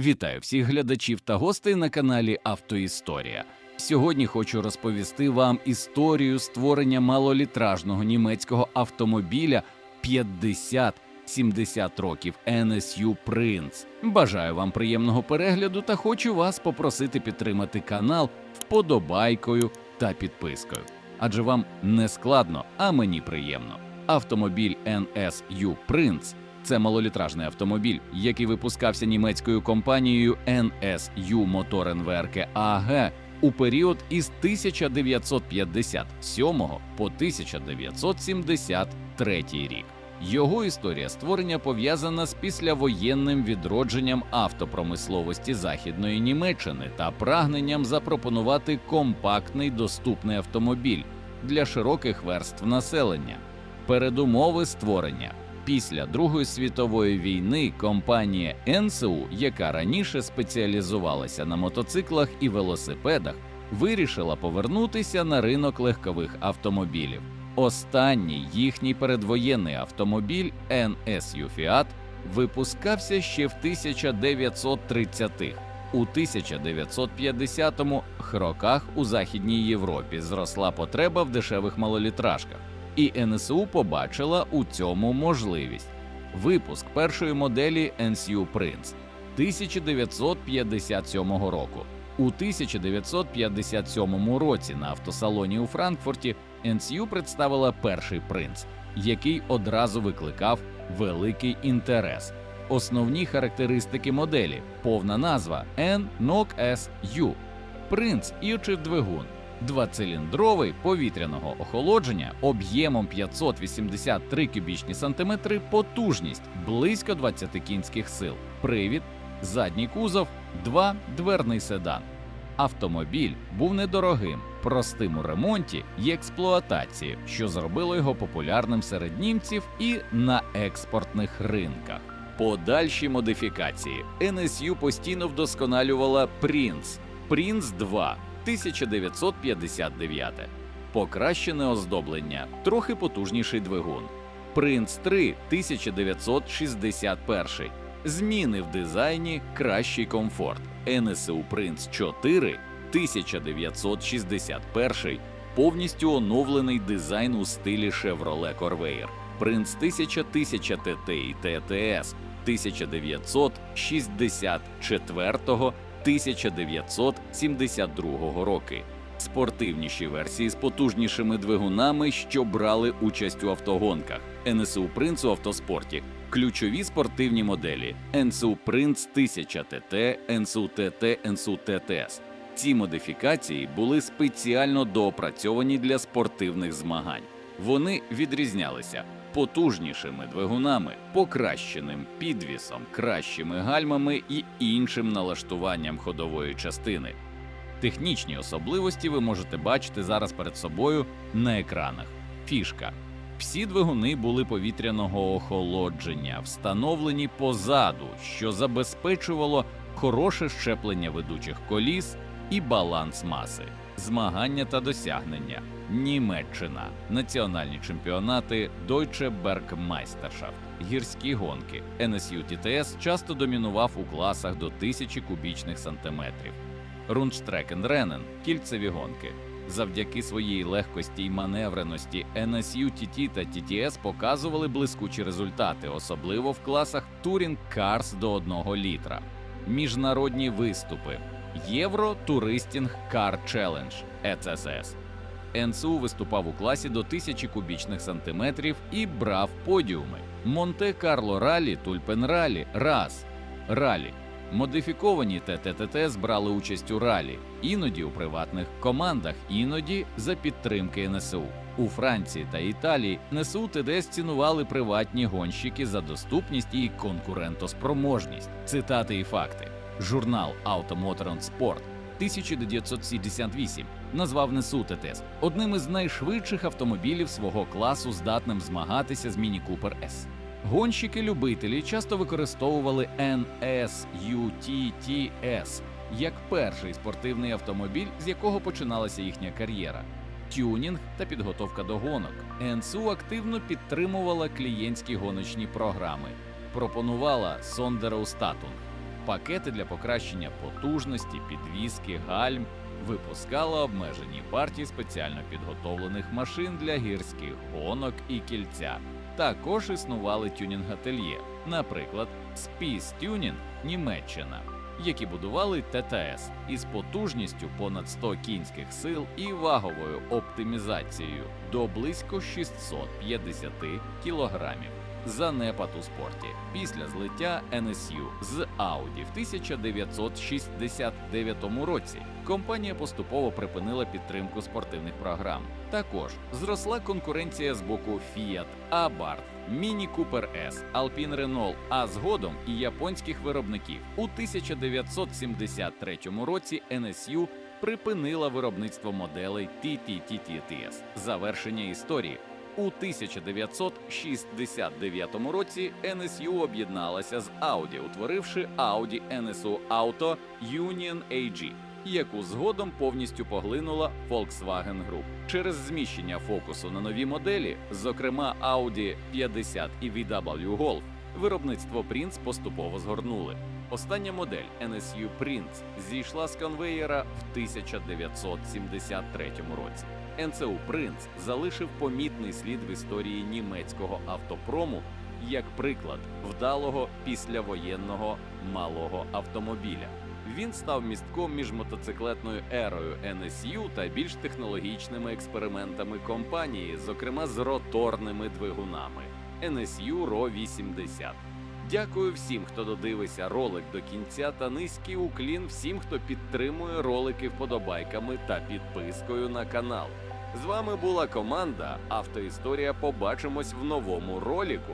Вітаю всіх глядачів та гостей на каналі Автоісторія. Сьогодні хочу розповісти вам історію створення малолітражного німецького автомобіля 50-70 років NSU Prince. Бажаю вам приємного перегляду та хочу вас попросити підтримати канал вподобайкою та підпискою. Адже вам не складно, а мені приємно. Автомобіль NSU Prince це малолітражний автомобіль, який випускався німецькою компанією NSU Motorenwerke AG у період із 1957 по 1973 рік. Його історія створення пов'язана з післявоєнним відродженням автопромисловості Західної Німеччини та прагненням запропонувати компактний доступний автомобіль для широких верств населення. Передумови створення Після Другої світової війни компанія НСУ, яка раніше спеціалізувалася на мотоциклах і велосипедах, вирішила повернутися на ринок легкових автомобілів. Останній їхній передвоєнний автомобіль NSU Fiat випускався ще в 1930-х. У 1950-х роках у Західній Європі зросла потреба в дешевих малолітражках і НСУ побачила у цьому можливість. Випуск першої моделі NSU Prince 1957 року. У 1957 році на автосалоні у Франкфурті NSU представила перший принц, який одразу викликав великий інтерес. Основні характеристики моделі, повна назва N-NOC-S-U, принц і двигун двоциліндровий повітряного охолодження об'ємом 583 кубічні сантиметри, потужність близько 20 кінських сил, привід, задній кузов, два дверний седан. Автомобіль був недорогим, простим у ремонті і експлуатації, що зробило його популярним серед німців і на експортних ринках. Подальші модифікації NSU постійно вдосконалювала Prince, Prince 2 1959. Покращене оздоблення, трохи потужніший двигун. Принц 3 1961. Зміни в дизайні, кращий комфорт. НСУ Принц 4 1961. Повністю оновлений дизайн у стилі Chevrolet Corvair. Принц 1000 1000 ТТ і ТТС 1964 1972 роки. Спортивніші версії з потужнішими двигунами, що брали участь у автогонках. НСУ Принц у автоспорті, ключові спортивні моделі НСУ Принц 1000 ТТ, НСУ ТТ, НСУ ТТС. Ці модифікації були спеціально доопрацьовані для спортивних змагань. Вони відрізнялися потужнішими двигунами, покращеним підвісом, кращими гальмами і іншим налаштуванням ходової частини. Технічні особливості ви можете бачити зараз перед собою на екранах. Фішка. Всі двигуни були повітряного охолодження, встановлені позаду, що забезпечувало хороше щеплення ведучих коліс і баланс маси, змагання та досягнення. Німеччина, національні чемпіонати Deutsche Bergmeisterschaft, гірські гонки. NSU TTS часто домінував у класах до 1000 кубічних сантиметрів. Rundstreckenrennen – кільцеві гонки. Завдяки своїй легкості й маневреності NSU TT та TTS показували блискучі результати, особливо в класах Touring Cars до 1 літра. Міжнародні виступи Євро Туристінг Car Challenge ECSS НСУ виступав у класі до 1000 кубічних сантиметрів і брав подіуми. Монте-Карло Ралі, Тульпен Ралі, Раз, Ралі. Модифіковані ТТТ збрали участь у ралі, іноді у приватних командах, іноді за підтримки НСУ. У Франції та Італії НСУ ТДС цінували приватні гонщики за доступність і конкурентоспроможність. Цитати і факти. Журнал Automotor Sport 1978 назвав Несу ТТС одним із найшвидших автомобілів свого класу, здатним змагатися з Міні Купер С. Гонщики-любителі часто використовували NSUTTS як перший спортивний автомобіль, з якого починалася їхня кар'єра. Тюнінг та підготовка до гонок. НСУ активно підтримувала клієнтські гоночні програми, пропонувала Сондероустатунг пакети для покращення потужності, підвіски, гальм. Випускала обмежені партії спеціально підготовлених машин для гірських гонок і кільця. Також існували тюнінг-ательє, наприклад, Spice Tuning Німеччина, які будували ТТС із потужністю понад 100 кінських сил і ваговою оптимізацією до близько 650 кілограмів. Занепад у спорті після злиття NSU з Audi в 1969 році компанія поступово припинила підтримку спортивних програм. Також зросла конкуренція з боку Fiat, Abarth, Mini Cooper S, Alpine Renault, а згодом і японських виробників. У 1973 році NSU припинила виробництво моделей TTTTTS. Завершення історії. У 1969 році NSU об'єдналася з Audi, утворивши Audi NSU Auto Union AG, яку згодом повністю поглинула Volkswagen Group. Через зміщення фокусу на нові моделі, зокрема Audi 50 і VW Golf, виробництво Prince поступово згорнули. Остання модель NSU Prince зійшла з конвеєра в 1973 році. НЦУ Принц залишив помітний слід в історії німецького автопрому як приклад вдалого післявоєнного малого автомобіля. Він став містком між мотоциклетною ерою NSU та більш технологічними експериментами компанії, зокрема з роторними двигунами NSU RO 80. Дякую всім, хто додивився ролик до кінця, та низький уклін всім, хто підтримує ролики вподобайками та підпискою на канал. З вами була команда Автоісторія. Побачимось в новому ролику.